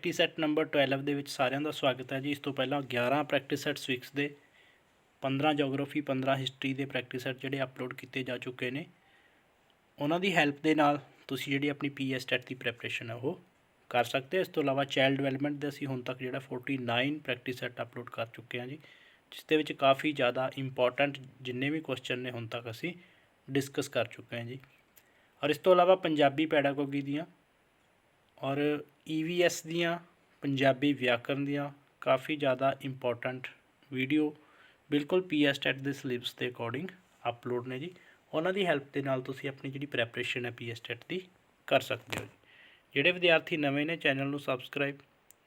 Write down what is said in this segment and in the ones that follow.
Practice set number 12 ਦੇ ਵਿੱਚ ਸਾਰਿਆਂ ਦਾ ਸਵਾਗਤ ਹੈ ਜੀ। ਇਸ ਤੋਂ ਪਹਿਲਾਂ 11 ਪ੍ਰੈਕਟਿਸ ਸੈਟ ਸਵਿਕਸ ਦੇ 15 ਜੀਓਗ੍ਰਾਫੀ 15 ਹਿਸਟਰੀ ਦੇ ਪ੍ਰੈਕਟਿਸ ਸੈਟ ਜਿਹੜੇ ਅਪਲੋਡ ਕੀਤੇ ਜਾ ਚੁੱਕੇ ਨੇ। ਉਹਨਾਂ ਦੀ ਹੈਲਪ ਦੇ ਨਾਲ ਤੁਸੀਂ ਜਿਹੜੀ ਆਪਣੀ ਪੀਐਸ ਟੈਟ ਦੀ ਪ੍ਰੈਪਰੇਸ਼ਨ ਹੈ ਉਹ ਕਰ ਸਕਦੇ ਹੋ। ਇਸ ਤੋਂ ਇਲਾਵਾ ਚਾਈਲਡ ਡਿਵੈਲਪਮੈਂਟ ਦੇ ਅਸੀਂ ਹੁਣ ਤੱਕ ਜਿਹੜਾ 49 ਪ੍ਰੈਕਟਿਸ ਸੈਟ ਅਪਲੋਡ ਕਰ ਚੁੱਕੇ ਹਾਂ ਜੀ, ਜਿਸ ਦੇ ਵਿੱਚ ਕਾਫੀ ਜ਼ਿਆਦਾ ਇੰਪੋਰਟੈਂਟ ਜਿੰਨੇ ਵੀ ਕੁਐਸਚਨ ਨੇ ਹੁਣ ਤੱਕ ਅਸੀਂ ਡਿਸਕਸ ਕਰ ਚੁੱਕੇ ਹਾਂ ਜੀ। ਔਰ ਇਸ ਤੋਂ ਇਲਾਵਾ ਪੰਜਾਬੀ ਪੈਡਾਗੋਗੀ ਦੀਆਂ ਔਰ ਈਵੀਐਸ ਦੀਆਂ, ਪੰਜਾਬੀ ਵਿਆਕਰਨ ਦੀਆਂ ਕਾਫੀ ਜ਼ਿਆਦਾ ਇੰਪੋਰਟੈਂਟ ਵੀਡੀਓ ਬਿਲਕੁਲ ਪੀਐਸ ਟੈਟ ਦੇ ਸਿਲੇਬਸ ਦੇ ਅਕੋਰਡਿੰਗ ਅਪਲੋਡ ਨੇ ਜੀ। ਉਹਨਾਂ ਦੀ ਹੈਲਪ ਦੇ ਨਾਲ ਤੁਸੀਂ ਆਪਣੀ ਜਿਹੜੀ ਪ੍ਰੈਪਰੇਸ਼ਨ ਹੈ ਪੀਐਸ ਟੈਟ ਦੀ ਕਰ ਸਕਦੇ ਹੋ ਜੀ। ਜਿਹੜੇ ਵਿਦਿਆਰਥੀ ਨਵੇਂ ਨੇ ਚੈਨਲ ਨੂੰ ਸਬਸਕ੍ਰਾਈਬ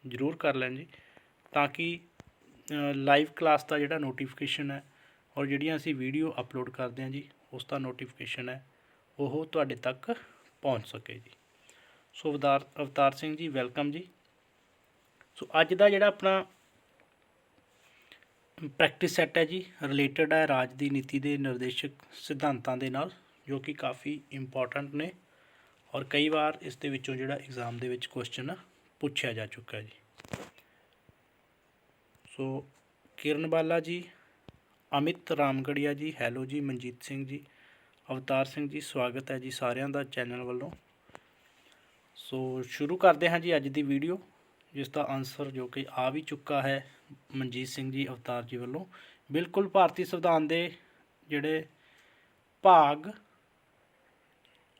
ਜ਼ਰੂਰ ਕਰ ਲੈਣ ਜੀ, ਤਾਂ ਕਿ ਲਾਈਵ ਕਲਾਸ ਦਾ ਜਿਹੜਾ ਨੋਟੀਫਿਕੇਸ਼ਨ ਹੈ ਔਰ ਜਿਹੜੀਆਂ ਅਸੀਂ ਵੀਡੀਓ ਅਪਲੋਡ ਕਰਦੇ ਹਾਂ ਜੀ, ਉਸ ਦਾ ਨੋਟੀਫਿਕੇਸ਼ਨ ਹੈ, ਉਹ ਤੁਹਾਡੇ ਤੱਕ ਪਹੁੰਚ ਸਕੇ ਜੀ। ਸੋ ਅਵਤਾਰ ਅਵਤਾਰ ਸਿੰਘ ਜੀ ਵੈਲਕਮ ਜੀ। ਸੋ ਅੱਜ ਦਾ ਜਿਹੜਾ ਆਪਣਾ ਪ੍ਰੈਕਟਿਸ ਸੈੱਟ ਹੈ ਜੀ ਰਿਲੇਟਡ ਹੈ ਰਾਜ ਦੀ ਨੀਤੀ ਦੇ ਨਿਰਦੇਸ਼ਕ ਸਿਧਾਂਤਾਂ ਦੇ ਨਾਲ, ਜੋ ਕਿ ਕਾਫੀ ਇੰਪੋਰਟੈਂਟ ਨੇ। ਔਰ ਕਈ ਵਾਰ ਇਸ ਦੇ ਵਿੱਚੋਂ ਜਿਹੜਾ ਐਗਜ਼ਾਮ ਦੇ ਵਿੱਚ ਕੁਐਸਚਨ ਪੁੱਛਿਆ ਜਾ ਚੁੱਕਾ ਹੈ ਜੀ। ਸੋ ਕਿਰਨ ਬਾਲਾ ਜੀ, ਅਮਿਤ ਰਾਮਗੜੀਆ ਜੀ ਹੈਲੋ ਜੀ, ਮਨਜੀਤ ਸਿੰਘ ਜੀ, ਅਵਤਾਰ ਸਿੰਘ ਜੀ, ਸਵਾਗਤ ਹੈ ਜੀ ਸਾਰਿਆਂ ਦਾ ਚੈਨਲ ਵੱਲੋਂ। ਸੋ ਸ਼ੁਰੂ ਕਰਦੇ ਹਾਂ ਜੀ ਅੱਜ ਦੀ ਵੀਡੀਓ, ਜਿਸ ਦਾ ਆਨਸਰ ਜੋ ਕਿ ਆ ਵੀ ਚੁੱਕਾ ਹੈ ਮਨਜੀਤ ਸਿੰਘ ਜੀ ਅਵਤਾਰ ਜੀ ਵੱਲੋਂ। ਬਿਲਕੁਲ ਭਾਰਤੀ ਸੰਵਿਧਾਨ ਦੇ ਜਿਹੜੇ ਭਾਗ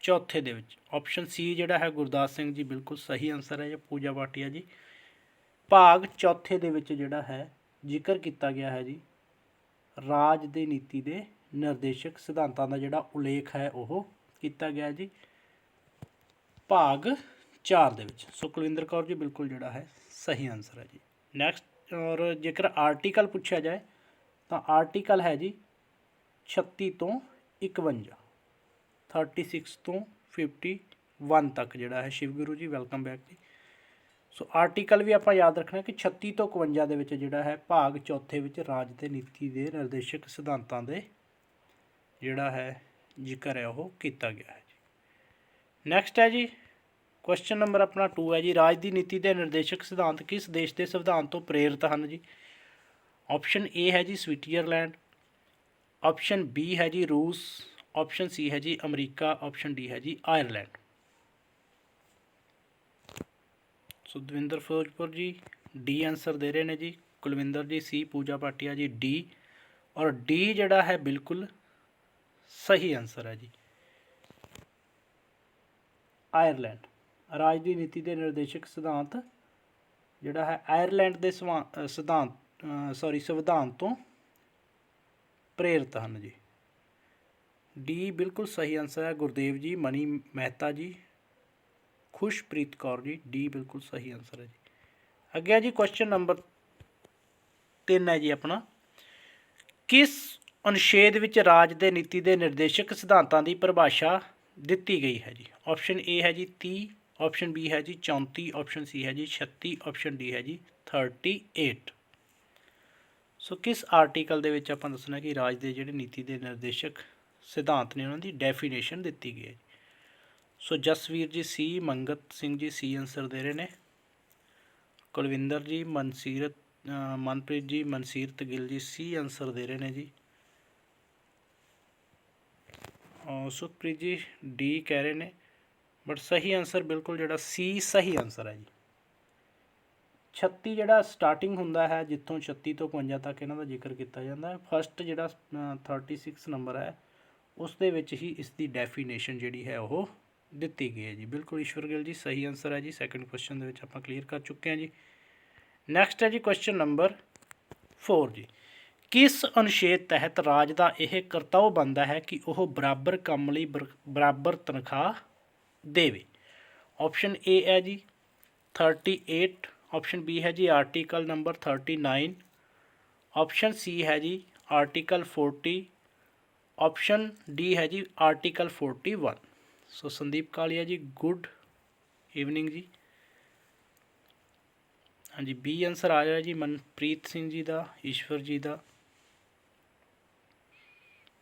ਚੌਥੇ ਦੇ ਵਿੱਚ ਆਪਸ਼ਨ ਸੀ ਜਿਹੜਾ ਹੈ ਗੁਰਦਾਸ ਸਿੰਘ ਜੀ ਬਿਲਕੁਲ ਸਹੀ ਆਨਸਰ ਹੈ ਜਾਂ ਪੂਜਾ ਬਾਟੀਆ ਜੀ। ਭਾਗ ਚੌਥੇ ਦੇ ਵਿੱਚ ਜਿਹੜਾ ਹੈ, ਜ਼ਿਕਰ ਕੀਤਾ ਗਿਆ ਹੈ ਜੀ, ਰਾਜ ਦੇ ਨੀਤੀ ਦੇ ਨਿਰਦੇਸ਼ਕ ਸਿਧਾਂਤਾਂ ਦਾ ਜਿਹੜਾ ਉਲੇਖ ਹੈ ਉਹ ਕੀਤਾ ਗਿਆ ਜੀ। ਭਾਗ 4 ਦੇ ਵਿੱਚ। ਸੋ ਕੁਲਵਿੰਦਰ ਕੌਰ ਜੀ, ਬਿਲਕੁਲ ਜਿਹੜਾ ਹੈ ਸਹੀ ਆਨਸਰ ਹੈ ਜੀ। ਨੈਕਸਟ ਔਰ ਜੇਕਰ ਆਰਟੀਕਲ ਪੁੱਛਿਆ ਜਾਏ, ਤਾਂ ਆਰਟੀਕਲ ਹੈ ਜੀ 36 ਤੋਂ 51 36 ਤੋਂ 51 ਤੱਕ ਜਿਹੜਾ ਹੈ। ਸ਼ਿਵ ਗੁਰੂ ਜੀ ਵੈਲਕਮ ਬੈਕ ਜੀ। ਸੋ ਆਰਟੀਕਲ ਵੀ ਆਪਾਂ ਯਾਦ ਰੱਖਣਾ ਕਿ 36 ਤੋਂ 51 ਦੇ ਵਿੱਚ ਜਿਹੜਾ ਹੈ ਭਾਗ ਚੌਥੇ ਵਿੱਚ ਰਾਜ ਤੇ ਨੀਤੀ ਦੇ ਨਿਰਦੇਸ਼ਕ ਸਿਧਾਂਤਾਂ ਦੇ ਜਿਹੜਾ ਹੈ ਜ਼ਿਕਰ ਹੈ, ਉਹ ਕੀਤਾ ਗਿਆ ਹੈ ਜੀ। ਨੈਕਸਟ ਹੈ ਜੀ ਕੁਐਸਚਨ ਨੰਬਰ ਆਪਣਾ 2 ਹੈ ਜੀ। ਰਾਜ ਦੀ ਨੀਤੀ ਦੇ ਨਿਰਦੇਸ਼ਕ ਸਿਧਾਂਤ ਕਿਸ ਦੇਸ਼ ਦੇ ਸੰਵਿਧਾਨ ਤੋਂ ਪ੍ਰੇਰਿਤ ਹਨ ਜੀ? ਆਪਸ਼ਨ ਏ ਹੈ ਜੀ ਸਵਿਟਜ਼ਰਲੈਂਡ। ਆਪਸ਼ਨ ਬੀ ਹੈ ਜੀ ਰੂਸ। ਆਪਸ਼ਨ ਸੀ ਹੈ ਜੀ ਅਮਰੀਕਾ। ਆਪਸ਼ਨ ਡੀ ਹੈ ਜੀ ਆਇਰਲੈਂਡ। ਸੋ ਦਵਿੰਦਰ ਫਿਰੋਜ਼ਪੁਰ ਜੀ ਡੀ ਆਨਸਰ ਦੇ ਰਹੇ ਨੇ ਜੀ। ਕੁਲਵਿੰਦਰ ਜੀ ਸੀ ਪੂਜਾ ਪਾਟਿਆ ਜੀ ਡੀ ਔਰ ਡੀ ਜਿਹੜਾ ਹੈ ਬਿਲਕੁਲ ਸਹੀ ਆਨਸਰ ਹੈ ਜੀ। ਆਇਰਲੈਂਡ। ਰਾਜ ਦੀ ਨੀਤੀ ਦੇ ਨਿਰਦੇਸ਼ਕ ਸਿਧਾਂਤ ਜਿਹੜਾ ਹੈ ਆਇਰਲੈਂਡ ਦੇ ਸਵਾ- ਸਿਧਾਂਤ ਸੌਰੀ ਸੰਵਿਧਾਨ ਤੋਂ ਪ੍ਰੇਰਿਤ ਹਨ ਜੀ। ਡੀ ਬਿਲਕੁਲ ਸਹੀ ਆਨਸਰ ਹੈ, ਗੁਰਦੇਵ ਜੀ, ਮਨੀ ਮਹਿਤਾ ਜੀ, ਖੁਸ਼ਪ੍ਰੀਤ ਕੌਰ ਜੀ ਡੀ ਬਿਲਕੁਲ ਸਹੀ ਆਨਸਰ ਹੈ ਜੀ। ਅੱਗੇ ਜੀ ਕੁਐਸਚਨ ਨੰਬਰ 3 ਹੈ ਜੀ ਆਪਣਾ। ਕਿਸ ਅਨੁਛੇਦ ਵਿੱਚ ਰਾਜ ਦੇ ਨੀਤੀ ਦੇ ਨਿਰਦੇਸ਼ਕ ਸਿਧਾਂਤਾਂ ਦੀ ਪਰਿਭਾਸ਼ਾ ਦਿੱਤੀ ਗਈ ਹੈ ਜੀ? ਆਪਸ਼ਨ ਏ ਹੈ ਜੀ 30 ਆਪਸ਼ਨ ਬੀ ਹੈ ਜੀ 34 ਆਪਸ਼ਨ ਸੀ ਹੈ ਜੀ 36 ਆਪਸ਼ਨ ਡੀ ਹੈ ਜੀ 38 ਸੋ ਕਿਸ ਆਰਟੀਕਲ ਦੇ ਵਿੱਚ ਆਪਾਂ ਦੱਸਣਾ ਕਿ ਰਾਜ ਦੇ ਜਿਹੜੇ ਨੀਤੀ ਦੇ ਨਿਰਦੇਸ਼ਕ ਸਿਧਾਂਤ ਨੇ, ਉਹਨਾਂ ਦੀ ਡੈਫੀਨੇਸ਼ਨ ਦਿੱਤੀ ਗਈ ਹੈ ਸੋ ਜਸਵੀਰ ਜੀ, ਸੀ, ਮੰਗਤ ਸਿੰਘ ਜੀ, ਸੀ ਆਨਸਰ ਦੇ ਰਹੇ ਨੇ। ਕੁਲਵਿੰਦਰ ਜੀ, ਮਨਸੀਰਤ ਮਨਪ੍ਰੀਤ ਜੀ, ਮਨਸੀਰਤ ਗਿੱਲ ਜੀ, ਸੀ ਆਨਸਰ ਦੇ ਰਹੇ ਨੇ ਜੀ। ਸੁਖਪ੍ਰੀਤ ਜੀ, ਡੀ ਕਹਿ ਰਹੇ ਨੇ। ਬਟ ਸਹੀ ਆਨਸਰ ਬਿਲਕੁਲ ਜਿਹੜਾ ਸੀ ਸਹੀ ਆਨਸਰ ਹੈ ਜੀ। 36 ਜਿਹੜਾ ਸਟਾਰਟਿੰਗ ਹੁੰਦਾ ਹੈ ਜਿੱਥੋਂ 36 ਤੋਂ 55 ਤੱਕ ਇਹਨਾਂ ਦਾ ਜ਼ਿਕਰ ਕੀਤਾ ਜਾਂਦਾ ਹੈ ਫਸਟ ਜਿਹੜਾ ਅ, 36 ਨੰਬਰ ਹੈ ਉਸ ਦੇ ਵਿੱਚ ਹੀ ਇਸ ਦੀ ਡੈਫੀਨੇਸ਼ਨ ਜਿਹੜੀ ਹੈ ਉਹ ਦਿੱਤੀ ਗਈ ਹੈ ਜੀ। ਬਿਲਕੁਲ ਈਸ਼ਵਰ ਗਿੱਲ ਜੀ ਸਹੀ ਆਨਸਰ ਹੈ ਜੀ ਸੈਕੰਡ ਕੁਐਸਚਨ ਦੇ ਵਿੱਚ ਆਪਾਂ ਕਲੀਅਰ ਕਰ ਚੁੱਕੇ ਹਾਂ ਜੀ। ਨੈਕਸਟ ਹੈ ਜੀ ਕੁਐਸਚਨ ਨੰਬਰ 4 ਜੀ। ਕਿਸ ਅਨੁਛੇਦ ਤਹਿਤ ਰਾਜ ਦਾ ਇਹ ਕਰਤੱਵ ਬਣਦਾ ਹੈ ਕਿ ਉਹ ਬਰਾਬਰ ਕੰਮ ਲਈ ਬਰ- ਬਰਾਬਰ ਤਨਖਾਹ ਦੇਵੇ। ਆਪਸ਼ਨ ਏ ਹੈ ਜੀ 38 ਆਪਸ਼ਨ ਬੀ ਹੈ ਜੀ ਆਰਟੀਕਲ ਨੰਬਰ 39 ਆਪਸ਼ਨ ਸੀ ਹੈ ਜੀ ਆਰਟੀਕਲ 40 ਆਪਸ਼ਨ ਡੀ ਹੈ ਜੀ ਆਰਟੀਕਲ 41 ਸੋ ਸੰਦੀਪ ਕਾਲੀਆ ਜੀ ਗੁੱਡ ਈਵਨਿੰਗ ਜੀ। ਹਾਂਜੀ ਬੀ ਆਨਸਰ ਆ ਰਿਹਾ ਜੀ ਮਨਪ੍ਰੀਤ ਸਿੰਘ ਜੀ ਦਾ, ਈਸ਼ਵਰ ਜੀ ਦਾ।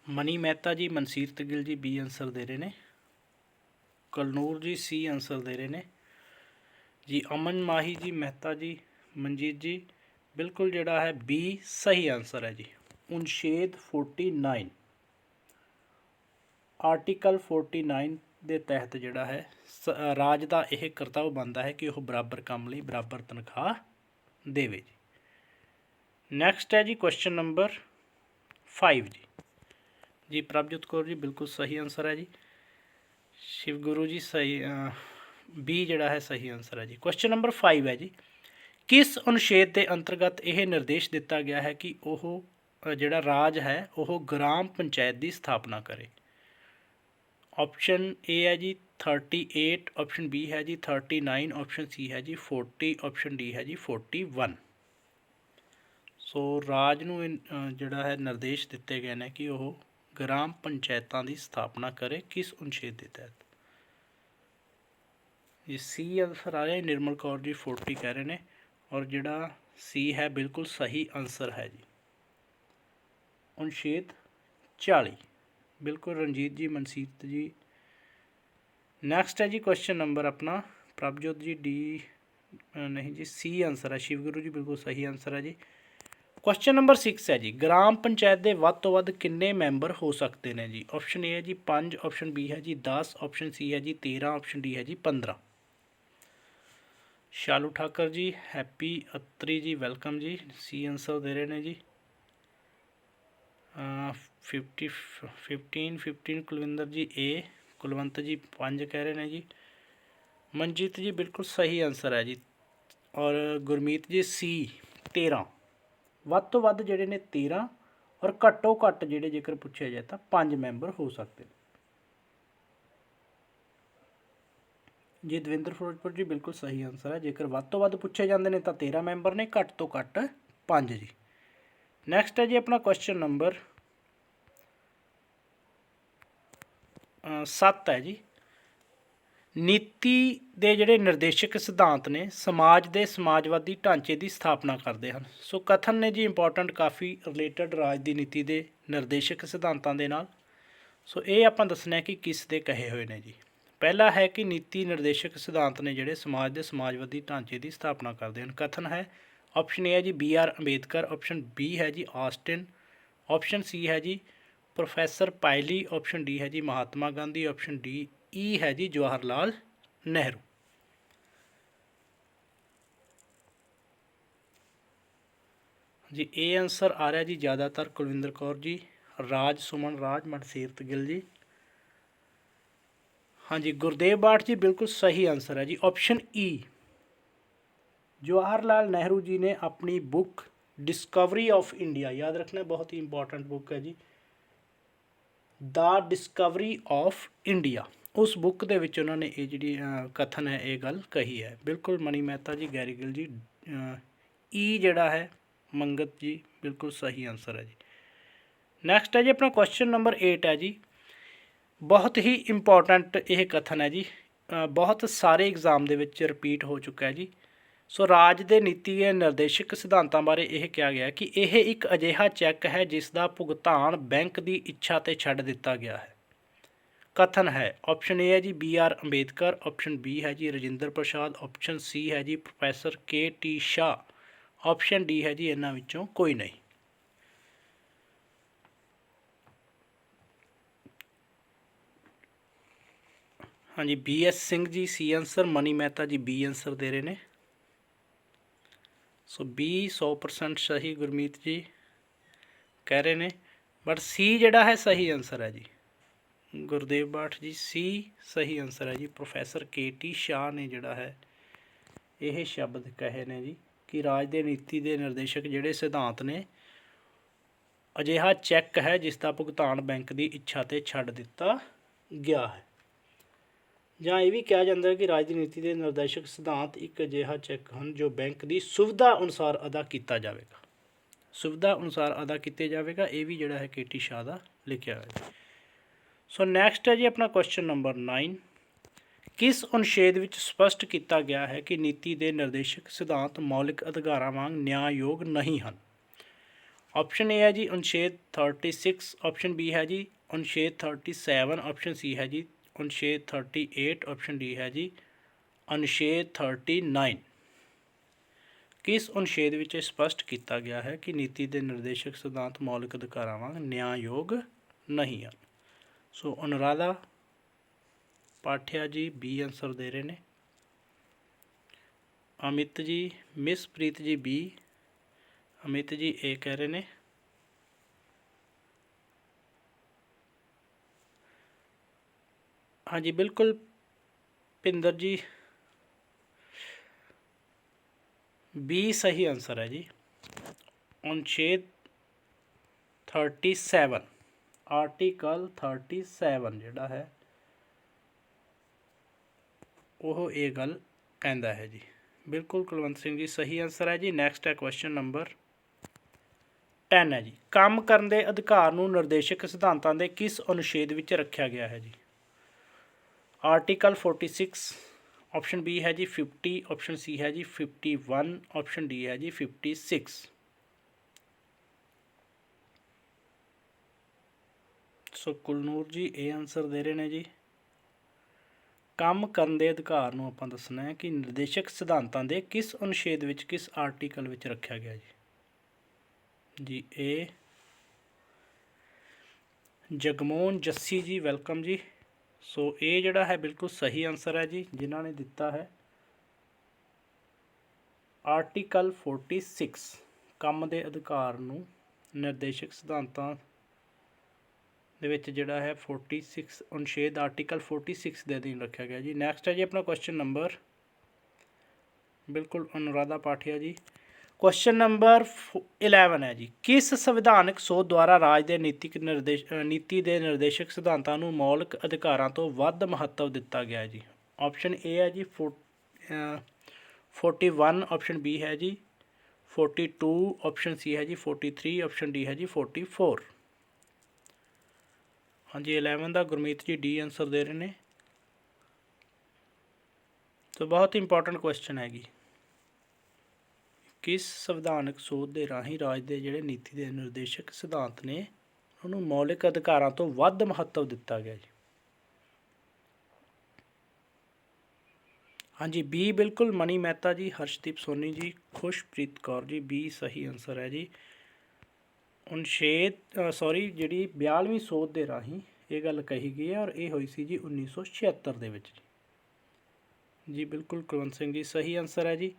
ਮਨੀ ਮਹਿਤਾ ਜੀ, ਮਨਸੀਰਤ ਗਿੱਲ ਜੀ ਬੀ ਆਨਸਰ ਦੇ ਰਹੇ ਨੇ। ਕਲਨੂਰ ਜੀ ਸੀ ਆਨਸਰ ਦੇ ਰਹੇ ਨੇ। ਜੀ, ਅਮਨ ਮਾਹੀ ਜੀ, ਮਹਿਤਾ ਜੀ, ਮਨਜੀਤ ਜੀ, ਬਿਲਕੁਲ ਜਿਹੜਾ ਹੈ ਬੀ ਸਹੀ ਆਨਸਰ ਹੈ ਜੀ। ਉਨਸ਼ੇਦ 49 ਆਰਟੀਕਲ 49 ਦੇ ਤਹਿਤ ਜਿਹੜਾ ਹੈ, ਸ- ਰਾਜ ਦਾ ਇਹ ਕਰਤੱਵ ਬਣਦਾ ਹੈ ਕਿ ਉਹ ਬਰਾਬਰ ਕੰਮ ਲਈ ਬਰਾਬਰ ਤਨਖਾਹ ਦੇਵੇ ਜੀ। ਨੈਕਸਟ ਹੈ ਜੀ ਕੁਐਸਚਨ ਨੰਬਰ 5 ਜੀ। ਜੀ, ਪ੍ਰਭਜੋਤ ਕੌਰ ਜੀ, ਬਿਲਕੁਲ ਸਹੀ ਆਨਸਰ ਹੈ ਜੀ। ਸ਼ਿਵ ਗੁਰੂ ਜੀ ਸਹੀ ਬੀ ਜਿਹੜਾ ਹੈ ਸਹੀ ਆਨਸਰ ਹੈ ਜੀ। ਕੁਐਸਚਨ ਨੰਬਰ 5 ਹੈ ਜੀ। ਕਿਸ ਅਨੁਛੇਦ ਦੇ ਅੰਤਰਗਤ ਇਹ ਨਿਰਦੇਸ਼ ਦਿੱਤਾ ਗਿਆ ਹੈ ਕਿ ਉਹ ਜਿਹੜਾ ਰਾਜ ਹੈ ਉਹ ਗ੍ਰਾਮ ਪੰਚਾਇਤ ਦੀ ਸਥਾਪਨਾ ਕਰੇ? ਆਪਸ਼ਨ ਏ ਹੈ ਜੀ 38 ਆਪਸ਼ਨ ਬੀ ਹੈ ਜੀ 39 ਆਪਸ਼ਨ ਸੀ ਹੈ ਜੀ 40 ਆਪਸ਼ਨ ਡੀ ਹੈ ਜੀ 41 ਸੋ ਰਾਜ ਨੂੰ ਇਹ, ਜਿਹੜਾ ਹੈ ਨਿਰਦੇਸ਼ ਦਿੱਤੇ ਗਏ ਨੇ ਕਿ ਉਹ ਗ੍ਰਾਮ ਪੰਚਾਇਤਾਂ ਦੀ ਸਥਾਪਨਾ ਕਰੇ ਕਿਸ ਅਨੁਛੇਦ ਦੇ ਤਹਿਤ? ਇਹ ਸੀ ਆਨਸਰ ਆ ਰਿਹਾ ਨਿਰਮਲ ਕੌਰ ਜੀ 40 ਕਹਿ ਰਹੇ ਨੇ ਔਰ ਜਿਹੜਾ ਸੀ ਹੈ ਬਿਲਕੁਲ ਸਹੀ ਆਨਸਰ ਹੈ ਜੀ। ਅਨੁਛੇਦ 40 ਬਿਲਕੁਲ ਰਣਜੀਤ ਜੀ, ਮਨਸੀਤ ਜੀ। ਨੈਕਸਟ ਹੈ ਜੀ ਕੁਐਸਚਨ ਨੰਬਰ ਆਪਣਾ, ਪ੍ਰਭਜੋਤ ਜੀ ਡੀ ਨਹੀਂ ਜੀ ਸੀ ਆਨਸਰ ਹੈ, ਸ਼ਿਵਗੁਰੂ ਜੀ ਬਿਲਕੁਲ ਸਹੀ ਆਨਸਰ ਹੈ ਜੀ। ਕੁਐਸਚਨ ਨੰਬਰ 6 ਹੈ ਜੀ। ਗ੍ਰਾਮ ਪੰਚਾਇਤ ਦੇ ਵੱਧ ਤੋਂ ਵੱਧ ਕਿੰਨੇ ਮੈਂਬਰ ਹੋ ਸਕਦੇ ਨੇ ਜੀ? ਆਪਸ਼ਨ ਏ ਹੈ ਜੀ 5 ਆਪਸ਼ਨ ਬੀ ਹੈ ਜੀ 10 ਆਪਸ਼ਨ ਸੀ ਹੈ ਜੀ 13 ਆਪਸ਼ਨ ਡੀ ਹੈ ਜੀ 15 ਸ਼ਾਲੂ ਠਾਕਰ ਜੀ, ਹੈਪੀ ਅਤਰੀ ਜੀ, ਵੈਲਕਮ ਜੀ। ਸੀ ਆਨਸਰ ਦੇ ਰਹੇ ਨੇ ਜੀ। ਅਹ 50 15 15 ਕੁਲਵਿੰਦਰ ਜੀ ਏ ਕੁਲਵੰਤ ਜੀ 5 ਕਹਿ ਰਹੇ ਨੇ ਜੀ। ਮਨਜੀਤ ਜੀ ਬਿਲਕੁਲ ਸਹੀ ਆਨਸਰ ਹੈ ਜੀ। ਔਰ ਗੁਰਮੀਤ ਜੀ ਸੀ 13 ਵੱਧ ਤੋਂ ਵੱਧ ਜਿਹੜੇ ਨੇ 13 ਔਰ ਘੱਟੋ ਘੱਟ ਜਿਹੜੇ ਜੇਕਰ ਪੁੱਛਿਆ ਜਾਏ ਤਾਂ 5 ਮੈਂਬਰ ਹੋ ਸਕਦੇ ਨੇ। ਜੀ ਦਵਿੰਦਰ ਫਿਰੋਜ਼ਪੁਰ ਜੀ, ਬਿਲਕੁਲ ਸਹੀ ਆਨਸਰ ਹੈ। ਜੇਕਰ ਵੱਧ ਤੋਂ ਵੱਧ ਪੁੱਛੇ ਜਾਂਦੇ ਨੇ ਤਾਂ 13 ਮੈਂਬਰ ਨੇ, ਘੱਟ ਤੋਂ ਘੱਟ 5 ਜੀ। ਨੈਕਸਟ ਹੈ ਜੀ ਆਪਣਾ ਕੁਐਸਚਨ ਨੰਬਰ 7 ਹੈ ਜੀ। ਨੀਤੀ ਦੇ ਜਿਹੜੇ ਨਿਰਦੇਸ਼ਕ ਸਿਧਾਂਤ ਨੇ, ਸਮਾਜ ਦੇ ਸਮਾਜਵਾਦੀ ਢਾਂਚੇ ਦੀ ਸਥਾਪਨਾ ਕਰਦੇ ਹਨ। ਸੋ ਕਥਨ ਨੇ ਜੀ ਇੰਪੋਰਟੈਂਟ ਕਾਫੀ ਰਿਲੇਟਡ ਰਾਜ ਦੀ ਨੀਤੀ ਦੇ ਨਿਰਦੇਸ਼ਕ ਸਿਧਾਂਤਾਂ ਦੇ ਨਾਲ। ਸੋ ਇਹ ਆਪਾਂ ਦੱਸਣਾ ਕਿ ਕਿਸ ਦੇ ਕਹੇ ਹੋਏ ਨੇ ਜੀ। ਪਹਿਲਾ ਹੈ ਕਿ ਨੀਤੀ ਨਿਰਦੇਸ਼ਕ ਸਿਧਾਂਤ ਨੇ ਜਿਹੜੇ ਸਮਾਜ ਦੇ ਸਮਾਜਵਾਦੀ ਢਾਂਚੇ ਦੀ ਸਥਾਪਨਾ ਕਰਦੇ ਹਨ। ਕਥਨ ਹੈ ਆਪਸ਼ਨ ਏ ਹੈ ਜੀ B R Ambedkar option B ਹੈ ਜੀ ਆਸਟਿਨ ਆਪਸ਼ਨ ਸੀ ਹੈ ਜੀ ਪ੍ਰੋਫੈਸਰ ਪਾਇਲੀ ਆਪਸ਼ਨ ਡੀ ਹੈ ਜੀ ਮਹਾਤਮਾ ਗਾਂਧੀ ਆਪਸ਼ਨ ਡੀ ਈ ਹੈ ਜੀ ਜਵਾਹਰ ਲਾਲ ਨਹਿਰੂ ਜੀ ਇਹ ਆਨਸਰ ਆ ਰਿਹਾ ਜੀ ਜ਼ਿਆਦਾਤਰ ਕੁਲਵਿੰਦਰ ਕੌਰ ਜੀ ਰਾਜ ਸੁਮਨ ਰਾਜ ਮਨਸੀਰਤ ਗਿੱਲ ਜੀ ਹਾਂਜੀ ਗੁਰਦੇਵ ਬਾਠ ਜੀ ਬਿਲਕੁਲ ਸਹੀ ਆਨਸਰ ਹੈ ਜੀ ਆਪਸ਼ਨ ਈ ਜਵਾਹਰ ਲਾਲ ਨਹਿਰੂ ਜੀ ਨੇ ਆਪਣੀ ਬੁੱਕ ਡਿਸਕਵਰੀ ਆਫ ਇੰਡੀਆ ਯਾਦ ਰੱਖਣਾ ਬਹੁਤ ਹੀ ਇੰਪੋਰਟੈਂਟ ਬੁੱਕ ਹੈ ਜੀ ਦਾ ਡਿਸਕਵਰੀ ਆਫ ਇੰਡੀਆ ਉਸ ਬੁੱਕ ਦੇ ਵਿੱਚ ਉਹਨਾਂ ਨੇ ਇਹ ਜਿਹੜੀ ਕਥਨ ਹੈ, ਇਹ ਗੱਲ ਕਹੀ ਹੈ। ਬਿਲਕੁਲ ਮਨੀ ਮਹਿਤਾ ਜੀ, ਗੈਰੀ ਗਿੱਲ ਜੀ ਈ ਜਿਹੜਾ ਹੈ, ਮੰਗਤ ਜੀ, ਬਿਲਕੁਲ ਸਹੀ ਆਨਸਰ ਹੈ ਜੀ। ਨੈਕਸਟ ਹੈ ਜੀ, ਆਪਣਾ ਕੁਐਸਚਨ ਨੰਬਰ 8 ਹੈ ਜੀ। ਬਹੁਤ ਹੀ ਇੰਪੋਰਟੈਂਟ ਇਹ ਕਥਨ ਹੈ ਜੀ। ਬਹੁਤ ਸਾਰੇ ਐਗਜ਼ਾਮ ਦੇ ਵਿੱਚ ਰਿਪੀਟ ਹੋ ਚੁੱਕਾ ਹੈ ਜੀ। ਸੋ ਰਾਜ ਦੇ ਨੀਤੀ ਦੇ ਨਿਰਦੇਸ਼ਕ ਸਿਧਾਂਤਾਂ ਬਾਰੇ ਇਹ ਕਿਹਾ ਗਿਆ ਕਿ ਇਹ ਇੱਕ ਅਜਿਹਾ ਚੈੱਕ ਹੈ ਜਿਸ ਦਾ ਭੁਗਤਾਨ ਬੈਂਕ ਦੀ ਇੱਛਾ ਤੇ ਛੱਡ ਦਿੱਤਾ ਗਿਆ ਹੈ। ਕਥਨ ਹੈ। ਆਪਸ਼ਨ ਏ ਹੈ ਜੀ B R Ambedkar option B ਹੈ ਜੀ ਰਜਿੰਦਰ ਪ੍ਰਸਾਦ ਆਪਸ਼ਨ ਸੀ ਹੈ ਜੀ professor K T Shah option D ਹੈ ਜੀ ਇਹਨਾਂ ਵਿੱਚੋਂ ਕੋਈ ਨਹੀਂ। ਹਾਂਜੀ ਬੀ ਐਸ ਸਿੰਘ ਜੀ ਸੀ ਆਨਸਰ ਮਨੀ ਮਹਿਤਾ ਜੀ ਬੀ ਆਨਸਰ ਦੇ ਰਹੇ ਨੇ। ਸੋ ਬੀ 100% ਸਹੀ ਗੁਰਮੀਤ ਜੀ ਕਹਿ ਰਹੇ ਨੇ ਬਟ ਸੀ ਜਿਹੜਾ ਹੈ ਸਹੀ ਆਨਸਰ ਹੈ ਜੀ। ਗੁਰਦੇਵ ਬਾਠ ਜੀ, ਸੀ ਸਹੀ ਆਨਸਰ ਹੈ ਜੀ। ਪ੍ਰੋਫੈਸਰ ਕੇ ਟੀ ਸ਼ਾਹ ਨੇ ਜਿਹੜਾ ਹੈ, ਇਹ ਸ਼ਬਦ ਕਹੇ ਨੇ ਜੀ ਕਿ ਰਾਜ ਦੇ ਨੀਤੀ ਦੇ ਨਿਰਦੇਸ਼ਕ ਜਿਹੜੇ ਸਿਧਾਂਤ ਨੇ, ਅਜਿਹਾ ਚੈੱਕ ਹੈ ਜਿਸ ਦਾ ਭੁਗਤਾਨ ਬੈਂਕ ਦੀ ਇੱਛਾ ਤੇ ਛੱਡ ਦਿੱਤਾ ਗਿਆ ਹੈ। ਜਾਂ ਇਹ ਵੀ ਕਿਹਾ ਜਾਂਦਾ ਹੈ ਕਿ ਰਾਜਨੀਤੀ ਦੇ ਨਿਰਦੇਸ਼ਕ ਸਿਧਾਂਤ ਇੱਕ ਅਜਿਹਾ ਚੈੱਕ ਹਨ ਜੋ ਬੈਂਕ ਦੀ ਸੁਵਿਧਾ ਅਨੁਸਾਰ ਅਦਾ ਕੀਤਾ ਜਾਵੇਗਾ। ਸੁਵਿਧਾ ਅਨੁਸਾਰ ਅਦਾ ਕੀਤੇ ਜਾਵੇਗਾ, ਇਹ ਵੀ ਜਿਹੜਾ ਹੈ ਕੇਟੀ ਸ਼ਾਹ ਦਾ ਲਿਖਿਆ ਹੋਇਆ ਹੈ। ਸੋ ਨੈਕਸਟ ਹੈ ਜੀ ਆਪਣਾ ਕੁਐਸਚਨ ਨੰਬਰ 9 ਕਿਸ ਅਨੁਛੇਦ ਵਿੱਚ ਸਪਸ਼ਟ ਕੀਤਾ ਗਿਆ ਹੈ ਕਿ ਨੀਤੀ ਦੇ ਨਿਰਦੇਸ਼ਕ ਸਿਧਾਂਤ ਮੌਲਿਕ ਅਧਿਕਾਰਾਂ ਵਾਂਗ ਨਿਆਂਯੋਗ ਨਹੀਂ ਹਨ? ਆਪਸ਼ਨ ਏ ਹੈ ਜੀ ਅਨੁਛੇਦ 36 ਆਪਸ਼ਨ ਬੀ ਹੈ ਜੀ ਅਨੁਛੇਦ 37 ਆਪਸ਼ਨ ਸੀ ਹੈ ਜੀ ਅਨੁਛੇਦ 38 ਆਪਸ਼ਨ ਡੀ ਹੈ ਜੀ ਅਨੁਛੇਦ 39 ਕਿਸ ਅਨੁਛੇਦ ਵਿੱਚ ਇਹ ਸਪਸ਼ਟ ਕੀਤਾ ਗਿਆ ਹੈ ਕਿ ਨੀਤੀ ਦੇ ਨਿਰਦੇਸ਼ਕ ਸਿਧਾਂਤ ਮੌਲਿਕ ਅਧਿਕਾਰਾਂ ਵਾਂਗ ਨਿਆਂਯੋਗ ਨਹੀਂ ਹਨ? ਸੋ ਅਨੁਰਾਧਾ ਪਾਠਿਆ ਜੀ ਬੀ ਆਨਸਰ ਦੇ ਰਹੇ ਨੇ। ਅਮਿਤ ਜੀ ਮਿਸ ਪ੍ਰੀਤ ਜੀ ਬੀ ਅਮਿਤ ਜੀ ਏ ਕਹਿ ਰਹੇ ਨੇ। ਹਾਂਜੀ, ਬਿਲਕੁਲ ਭਿੰਦਰ ਜੀ ਬੀ ਸਹੀ ਆਨਸਰ ਹੈ ਜੀ। ਅਨੁਛੇਦ 37 ਆਰਟੀਕਲ 37 ਜਿਹੜਾ ਹੈ, ਉਹ ਇਹ ਗੱਲ ਕਹਿੰਦਾ ਹੈ ਜੀ। ਬਿਲਕੁਲ ਕੁਲਵੰਤ ਸਿੰਘ ਜੀ, ਸਹੀ ਆਨਸਰ ਹੈ ਜੀ। ਨੈਕਸਟ ਹੈ ਕੁਐਸਚਨ ਨੰਬਰ 10 ਹੈ ਜੀ। ਕੰਮ ਕਰਨ ਦੇ ਅਧਿਕਾਰ ਨੂੰ ਨਿਰਦੇਸ਼ਕ ਸਿਧਾਂਤਾਂ ਦੇ ਕਿਸ ਅਨੁਛੇਦ ਵਿੱਚ ਰੱਖਿਆ ਗਿਆ ਹੈ ਜੀ? ਆਰਟੀਕਲ 46 ਆਪਸ਼ਨ ਬੀ ਹੈ ਜੀ। 50 ਆਪਸ਼ਨ ਸੀ ਹੈ ਜੀ। 51 ਆਪਸ਼ਨ ਡੀ ਹੈ ਜੀ। 56 ਸੋ ਕੁਲਨੂਰ ਜੀ, ਇਹ ਆਨਸਰ ਦੇ ਰਹੇ ਨੇ ਜੀ। ਕੰਮ ਕਰਨ ਦੇ ਅਧਿਕਾਰ ਨੂੰ ਆਪਾਂ ਦੱਸਣਾ ਹੈ ਕਿ ਨਿਰਦੇਸ਼ਕ ਸਿਧਾਂਤਾਂ ਦੇ ਕਿਸ ਅਨੁਛੇਦ ਵਿੱਚ, ਕਿਸ ਆਰਟੀਕਲ ਵਿੱਚ ਰੱਖਿਆ ਗਿਆ ਜੀ। ਜੀ ਇਹ ਜਗਮੋਹਨ ਜੱਸੀ ਜੀ ਵੈਲਕਮ ਜੀ। ਸੋ ਇਹ ਜਿਹੜਾ ਹੈ ਬਿਲਕੁਲ ਸਹੀ ਆਨਸਰ ਹੈ ਜੀ, ਜਿਨ੍ਹਾਂ ਨੇ ਦਿੱਤਾ ਹੈ। ਆਰਟੀਕਲ 46 ਕੰਮ ਦੇ ਅਧਿਕਾਰ ਨੂੰ ਨਿਰਦੇਸ਼ਕ ਸਿਧਾਂਤਾਂ ਦੇ ਵਿੱਚ ਜਿਹੜਾ ਹੈ 46 ਅਨੁਛੇਦ ਆਰਟੀਕਲ 46 ਦੇ ਅਧੀਨ ਰੱਖਿਆ ਗਿਆ ਜੀ। ਨੈਕਸਟ ਹੈ ਜੀ ਆਪਣਾ ਕੁਐਸਚਨ ਨੰਬਰ ਬਿਲਕੁਲ ਅਨੁਰਾਧਾ ਪਾਠਿਆ ਜੀ। ਕੁਐਸਚਨ ਨੰਬਰ 11 ਹੈ ਜੀ। ਕਿਸ ਸੰਵਿਧਾਨਕ ਸੋਧ ਦੁਆਰਾ ਰਾਜ ਦੇ ਨੀਤਿਕ ਨਿਰਦੇਸ਼ ਨੀਤੀ ਦੇ ਨਿਰਦੇਸ਼ਕ ਸਿਧਾਂਤਾਂ ਨੂੰ ਮੌਲਿਕ ਅਧਿਕਾਰਾਂ ਤੋਂ ਵੱਧ ਮਹੱਤਵ ਦਿੱਤਾ ਗਿਆ ਜੀ? ਆਪਸ਼ਨ ਏ ਹੈ ਜੀ ਫੋ- ਅ, 41 ਆਪਸ਼ਨ ਬੀ ਹੈ ਜੀ। 42 ਆਪਸ਼ਨ ਸੀ ਹੈ ਜੀ। 43 ਆਪਸ਼ਨ ਡੀ ਹੈ ਜੀ। 44 ਹਾਂਜੀ 11 ਦਾ ਗੁਰਮੀਤ ਜੀ ਡੀ ਆਨਸਰ ਦੇ ਰਹੇ ਨੇ। ਸੋ ਬਹੁਤ ਇੰਪੋਰਟੈਂਟ ਕੁਐਸਚਨ ਹੈਗੀ। ਕਿਸ ਸੰਵਿਧਾਨਕ ਸੋਧ ਦੇ ਰਾਹੀਂ ਰਾਜ ਦੇ ਜਿਹੜੇ ਨੀਤੀ ਦੇ ਨਿਰਦੇਸ਼ਕ ਸਿਧਾਂਤ ਨੇ, ਉਹਨੂੰ ਮੌਲਿਕ ਅਧਿਕਾਰਾਂ ਤੋਂ ਵੱਧ ਮਹੱਤਵ ਦਿੱਤਾ ਗਿਆ ਜੀ। ਹਾਂਜੀ ਬੀ ਬਿਲਕੁਲ ਮਨੀ ਮਹਿਤਾ ਜੀ, ਹਰਸ਼ਦੀਪ ਸੋਨੀ ਜੀ, ਖੁਸ਼ਪ੍ਰੀਤ ਕੌਰ ਜੀ ਬੀ ਸਹੀ ਆਨਸਰ ਹੈ ਜੀ। ਅਨੁਛੇਦ ਸੌਰੀ ਜਿਹੜੀ 42ਵੀਂ ਸੋਧ ਦੇ ਰਾਹੀਂ ਇਹ ਗੱਲ ਕਹੀ ਗਈ ਹੈ ਔਰ ਇਹ ਹੋਈ ਸੀ ਜੀ 1976 ਦੇ ਵਿੱਚ ਜੀ। ਜੀ, ਬਿਲਕੁਲ ਕੁਲਵੰਤ ਸਿੰਘ ਜੀ, ਸਹੀ ਆਨਸਰ ਹੈ ਜੀ।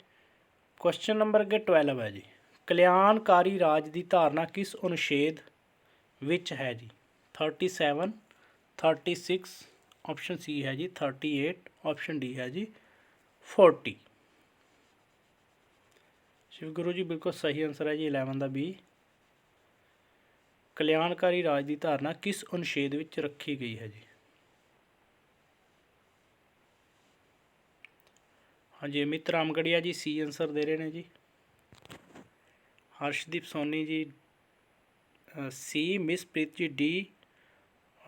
ਕੁਐਸਚਨ ਨੰਬਰ ਅੱਗੇ 12 ਹੈ ਜੀ। ਕਲਿਆਣਕਾਰੀ ਰਾਜ ਦੀ ਧਾਰਨਾ ਕਿਸ ਅਨੁਛੇਦ ਵਿੱਚ ਹੈ ਜੀ? 37 36 ਆਪਸ਼ਨ ਸੀ ਹੈ ਜੀ 38 ਆਪਸ਼ਨ ਡੀ ਹੈ ਜੀ 40 ਸ਼ਿਵ ਗੁਰੂ ਜੀ, ਬਿਲਕੁਲ ਸਹੀ ਆਨਸਰ ਹੈ ਜੀ 11 ਦਾ ਬੀ ਕਲਿਆਣਕਾਰੀ ਰਾਜ ਦੀ ਧਾਰਨਾ ਕਿਸ ਅਨੁਛੇਦ ਵਿੱਚ ਰੱਖੀ ਗਈ ਹੈ ਜੀ? ਹਾਂਜੀ, ਅਮਿਤ ਰਾਮਗੜੀਆ ਜੀ ਸੀ ਆਨਸਰ ਦੇ ਰਹੇ ਨੇ ਜੀ। ਹਰਸ਼ਦੀਪ ਸੋਨੀ ਜੀ ਸੀ, ਮਿਸ ਪ੍ਰੀਤ ਜੀ, ਡੀ,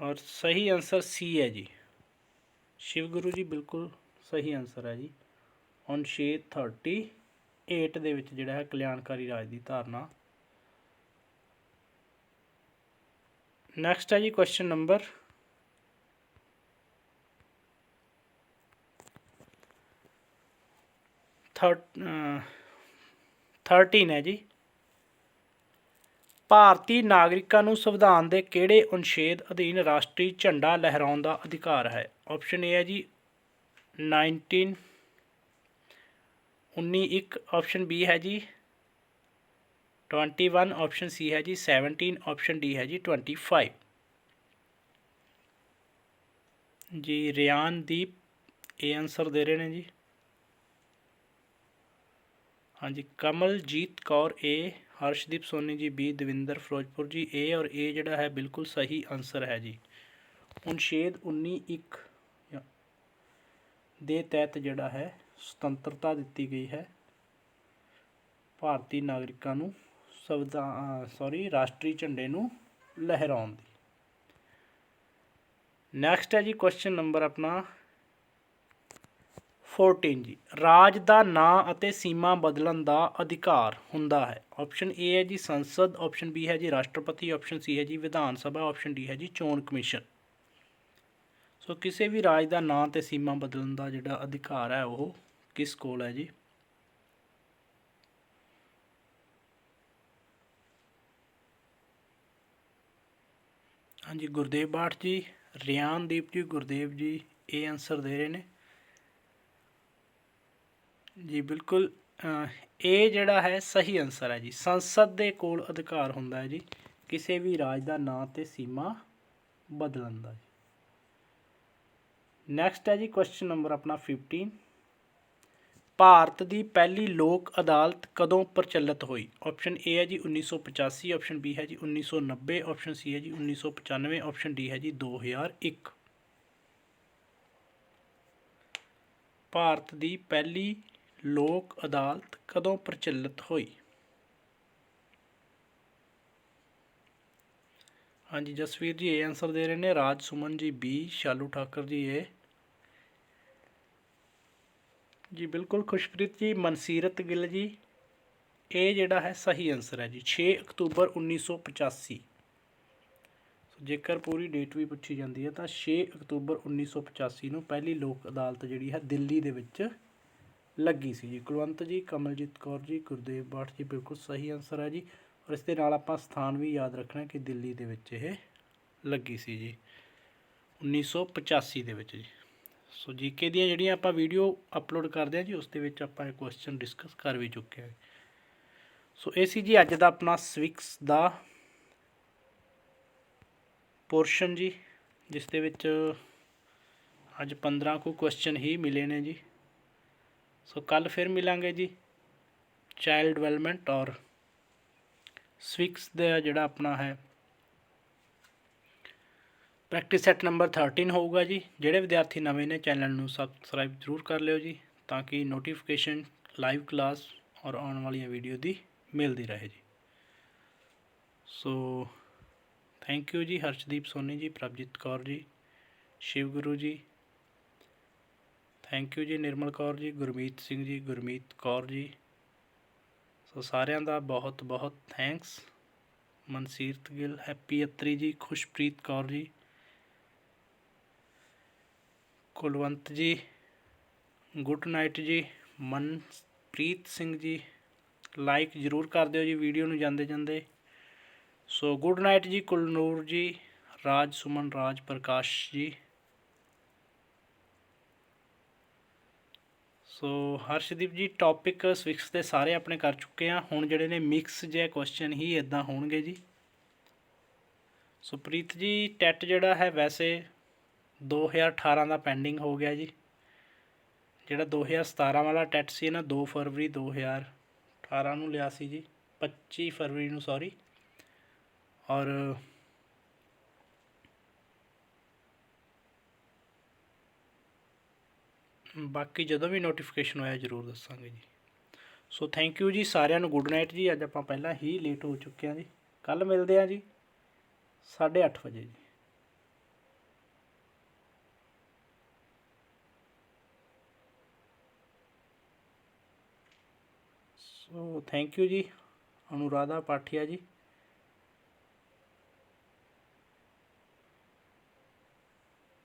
ਔਰ ਸਹੀ ਆਨਸਰ ਸੀ ਹੈ ਜੀ। ਸ਼ਿਵ ਗੁਰੂ ਜੀ ਬਿਲਕੁਲ ਸਹੀ ਆਨਸਰ ਹੈ ਜੀ। ਅਨੁਛੇਦ 38 ਦੇ ਵਿੱਚ ਜਿਹੜਾ ਹੈ ਕਲਿਆਣਕਾਰੀ ਰਾਜ ਦੀ ਧਾਰਨਾ ਨੈਕਸਟ ਹੈ ਜੀ ਕੁਐਸਚਨ ਨੰਬਰ ਥਰਟੀਨ ਹੈ ਜੀ। ਭਾਰਤੀ ਨਾਗਰਿਕਾਂ ਨੂੰ ਸੰਵਿਧਾਨ ਦੇ ਕਿਹੜੇ ਅਨੁਛੇਦ ਅਧੀਨ ਰਾਸ਼ਟਰੀ ਝੰਡਾ ਲਹਿਰਾਉਣ ਦਾ ਅਧਿਕਾਰ ਹੈ? ਆਪਸ਼ਨ ਏ ਹੈ ਜੀ 19 19 ਇੱਕ। ਆਪਸ਼ਨ ਬੀ ਹੈ ਜੀ 21 ਆਪਸ਼ਨ ਸੀ ਹੈ ਜੀ 17 ਆਪਸ਼ਨ ਡੀ ਹੈ ਜੀ 25 ਜੀ ਰਿਆਨਦੀਪ ਇਹ ਆਨਸਰ ਦੇ ਰਹੇ ਨੇ ਜੀ। ਹਾਂਜੀ, ਕਮਲਜੀਤ ਕੌਰ ਏ ਹਰਸ਼ਦੀਪ ਸੋਨੀ ਜੀ ਬੀ ਦਵਿੰਦਰ ਫਿਰੋਜ਼ਪੁਰ ਜੀ ਏ ਔਰ ਏ ਜਿਹੜਾ ਹੈ ਬਿਲਕੁਲ ਸਹੀ ਆਨਸਰ ਹੈ ਜੀ। ਅਨੁਛੇਦ 19 ਇੱਕ ਦੇ ਤਹਿਤ ਜਿਹੜਾ ਹੈ, ਸੁਤੰਤਰਤਾ ਦਿੱਤੀ ਗਈ ਹੈ, ਭਾਰਤੀ ਨਾਗਰਿਕਾਂ ਨੂੰ। ਸੰਵਿਧਾਨ ਸੌਰੀ ਰਾਸ਼ਟਰੀ ਝੰਡੇ ਨੂੰ ਲਹਿਰਾਉਣ ਦੀ। ਨੈਕਸਟ ਹੈ ਜੀ ਕੁਐਸਚਨ ਨੰਬਰ ਆਪਣਾ 14 ਜੀ। ਰਾਜ ਦਾ ਨਾਂ ਅਤੇ ਸੀਮਾ ਬਦਲਣ ਦਾ ਅਧਿਕਾਰ ਹੁੰਦਾ ਹੈ। ਆਪਸ਼ਨ ਏ ਹੈ ਜੀ ਸੰਸਦ ਆਪਸ਼ਨ ਬੀ ਹੈ ਜੀ ਰਾਸ਼ਟਰਪਤੀ ਆਪਸ਼ਨ ਸੀ ਹੈ ਜੀ ਵਿਧਾਨ ਸਭਾ ਆਪਸ਼ਨ ਡੀ ਹੈ ਜੀ ਚੋਣ ਕਮਿਸ਼ਨ। ਸੋ ਕਿਸੇ ਵੀ ਰਾਜ ਦਾ ਨਾਂ ਤੇ ਸੀਮਾ ਬਦਲਣ ਦਾ ਜਿਹੜਾ ਅਧਿਕਾਰ ਹੈ ਉਹ ਕਿਸ ਕੋਲ ਹੈ ਜੀ? ਹਾਂਜੀ, ਗੁਰਦੇਵ ਬਾਠ ਜੀ, ਰਿਆਨਦੀਪ ਜੀ, ਗੁਰਦੇਵ ਜੀ, ਇਹ ਆਨਸਰ ਦੇ ਰਹੇ ਨੇ। ਜੀ, ਬਿਲਕੁਲ ਇਹ ਜਿਹੜਾ ਹੈ ਸਹੀ ਆਨਸਰ ਹੈ ਜੀ। ਸੰਸਦ ਦੇ ਕੋਲ ਅਧਿਕਾਰ ਹੁੰਦਾ ਹੈ ਜੀ, ਕਿਸੇ ਵੀ ਰਾਜ ਦਾ ਨਾਂ ਤੇ ਸੀਮਾ ਬਦਲਣ ਦਾ ਜੀ। ਨੈਕਸਟ ਹੈ ਜੀ ਕੁਐਸਚਨ ਨੰਬਰ ਆਪਣਾ 15 ਭਾਰਤ ਦੀ ਪਹਿਲੀ ਲੋਕ ਅਦਾਲਤ ਕਦੋਂ ਪ੍ਰਚਲਿਤ ਹੋਈ? ਆਪਸ਼ਨ ਏ ਹੈ ਜੀ 1985 ਆਪਸ਼ਨ ਬੀ ਹੈ ਜੀ 1990 ਆਪਸ਼ਨ ਸੀ ਹੈ ਜੀ 1995 ਆਪਸ਼ਨ ਡੀ ਹੈ ਜੀ 2001 ਭਾਰਤ ਦੀ ਪਹਿਲੀ ਲੋਕ ਅਦਾਲਤ ਕਦੋਂ ਪ੍ਰਚਲਿਤ ਹੋਈ? ਹਾਂਜੀ ਜਸਵੀਰ ਜੀ, ਇਹ ਆਨਸਰ ਦੇ ਰਹੇ ਨੇ ਰਾਜ ਸੁਮਨ ਜੀ, ਬੀ, ਸ਼ਾਲੂ ਠਾਕਰ ਜੀ, ਇਹ ਜੀ, ਬਿਲਕੁਲ ਖੁਸ਼ਪ੍ਰੀਤ ਜੀ, ਮਨਸੀਰਤ ਗਿੱਲ ਜੀ। ਇਹ ਜਿਹੜਾ ਹੈ ਸਹੀ ਆਨਸਰ ਹੈ ਜੀ 6 ਅਕਤੂਬਰ 1985 ਸੋ ਜੇਕਰ ਪੂਰੀ ਡੇਟ ਵੀ ਪੁੱਛੀ ਜਾਂਦੀ ਹੈ, ਤਾਂ 6 ਅਕਤੂਬਰ 1985 ਨੂੰ ਪਹਿਲੀ ਲੋਕ ਅਦਾਲਤ ਜਿਹੜੀ ਹੈ ਦਿੱਲੀ ਦੇ ਵਿੱਚ ਲੱਗੀ ਸੀ ਜੀ। ਕੁਲਵੰਤ ਜੀ, ਕਮਲਜੀਤ ਕੌਰ ਜੀ, ਗੁਰਦੇਵ ਬਾਠ ਜੀ, ਬਿਲਕੁਲ ਸਹੀ ਆਨਸਰ ਹੈ ਜੀ। ਔਰ ਇਸ ਦੇ ਨਾਲ ਆਪਾਂ ਸਥਾਨ ਵੀ ਯਾਦ ਰੱਖਣਾ ਕਿ ਦਿੱਲੀ ਦੇ ਵਿੱਚ ਇਹ ਲੱਗੀ ਸੀ ਜੀ 1985 ਦੇ ਵਿੱਚ ਜੀ। ਸੋ ਜੀਕੇ ਦੀਆਂ ਜਿਹੜੀਆਂ ਆਪਾਂ ਵੀਡੀਓ ਅਪਲੋਡ ਕਰਦੇ ਹਾਂ ਜੀ, ਉਸ ਦੇ ਵਿੱਚ ਆਪਾਂ ਇਹ ਕੁਐਸਚਨ ਡਿਸਕਸ ਕਰ ਵੀ ਚੁੱਕੇ ਹਾਂ। ਸੋ ਇਹ ਸੀ ਜੀ ਅੱਜ ਦਾ ਆਪਣਾ ਸਵਿਕਸ ਦਾ ਪੋਰਸ਼ਨ ਜੀ, ਜਿਸ ਦੇ ਵਿੱਚ ਅੱਜ 15 ਕੁ ਕੁਐਸਚਨ ਹੀ ਮਿਲੇ ਨੇ ਜੀ। ਸੋ ਕੱਲ ਫਿਰ ਮਿਲਾਂਗੇ ਜੀ ਚਾਈਲਡ ਡਿਵੈਲਪਮੈਂਟ ਔਰ ਸਵਿਕਸ ਦਾ ਜਿਹੜਾ ਆਪਣਾ ਹੈ ਪ੍ਰੈਕਟਿਸ ਸੈੱਟ ਨੰਬਰ 13 ਹੋਊਗਾ ਜੀ। ਜਿਹੜੇ ਵਿਦਿਆਰਥੀ ਨਵੇਂ ਨੇ ਚੈਨਲ ਨੂੰ ਸਬਸਕ੍ਰਾਈਬ ਜ਼ਰੂਰ ਕਰ ਲਿਓ ਜੀ, ਤਾਂ ਕਿ ਨੋਟੀਫਿਕੇਸ਼ਨ ਲਾਈਵ ਕਲਾਸ ਔਰ ਆਉਣ ਵਾਲੀਆਂ ਵੀਡੀਓ ਦੀ ਮਿਲਦੀ ਰਹੇ ਜੀ। ਸੋ ਥੈਂਕ ਯੂ ਜੀ, ਹਰਸ਼ਦੀਪ ਸੋਨੀ ਜੀ, ਪ੍ਰਭਜੀਤ ਕੌਰ ਜੀ, ਸ਼ਿਵ ਗੁਰੂ ਜੀ। ਥੈਂਕ ਯੂ ਜੀ, ਨਿਰਮਲ ਕੌਰ ਜੀ, ਗੁਰਮੀਤ ਸਿੰਘ ਜੀ, ਗੁਰਮੀਤ ਕੌਰ ਜੀ। ਸੋ ਸਾਰਿਆਂ ਦਾ ਬਹੁਤ ਬਹੁਤ ਥੈਂਕਸ ਮਨਸੀਰਤ ਗਿੱਲ, ਹੈਪੀ ਅਤਰੀ ਜੀ, ਖੁਸ਼ਪ੍ਰੀਤ ਕੌਰ ਜੀ। ਕੁਲਵੰਤ ਜੀ, ਗੁੱਡ ਨਾਈਟ ਜੀ, ਮਨਪ੍ਰੀਤ ਸਿੰਘ ਜੀ, ਲਾਈਕ ਜ਼ਰੂਰ ਕਰ ਦਿਓ ਜੀ ਵੀਡੀਓ ਨੂੰ ਜਾਂਦੇ ਜਾਂਦੇ। ਸੋ ਗੁੱਡ ਨਾਈਟ ਜੀ ਕੁਲਨੂਰ ਜੀ ਰਾਜ ਸੁਮਨ ਰਾਜ ਪ੍ਰਕਾਸ਼ ਜੀ। ਸੋ ਹਰਸ਼ਦੀਪ ਜੀ ਟੌਪਿਕ ਸਵਿਕਸ ਦੇ ਸਾਰੇ ਆਪਣੇ ਕਰ ਚੁੱਕੇ ਆ। ਹੁਣ ਜਿਹੜੇ ਨੇ ਮਿਕਸ ਜਿਹੇ ਕੁਐਸਚਨ ਹੀ ਇਦਾਂ ਹੋਣਗੇ ਜੀ। ਸੋ ਪ੍ਰੀਤ ਜੀ, ਟੈਟ ਜਿਹੜਾ ਹੈ ਵੈਸੇ 2018 ਦਾ ਪੈਂਡਿੰਗ ਹੋ ਗਿਆ ਜੀ। ਜਿਹੜਾ 2017 ਵਾਲਾ ਟੈਟ ਸੀ ਨਾ, ਦੋ ਫਰਵਰੀ 2018 ਨੂੰ ਲਿਆ ਸੀ ਜੀ 25 ਫਰਵਰੀ ਨੂੰ ਸੌਰੀ ਔਰ ਬਾਕੀ ਜਦੋਂ ਵੀ ਨੋਟੀਫਿਕੇਸ਼ਨ ਹੋਇਆ, ਜ਼ਰੂਰ ਦੱਸਾਂਗੇ ਜੀ। ਸੋ ਥੈਂਕ ਯੂ ਜੀ ਸਾਰਿਆਂ ਨੂੰ ਗੁੱਡ ਨਾਈਟ ਜੀ। ਅੱਜ ਆਪਾਂ ਪਹਿਲਾਂ ਹੀ ਲੇਟ ਹੋ ਚੁੱਕੇ ਹਾਂ ਜੀ। ਕੱਲ ਮਿਲਦੇ ਹਾਂ ਜੀ 8:30 ਵਜੇ ਜੀ ਸੋ ਥੈਂਕ ਯੂ ਜੀ ਅਨੁਰਾਧਾ ਪਾਠੀਆ ਜੀ।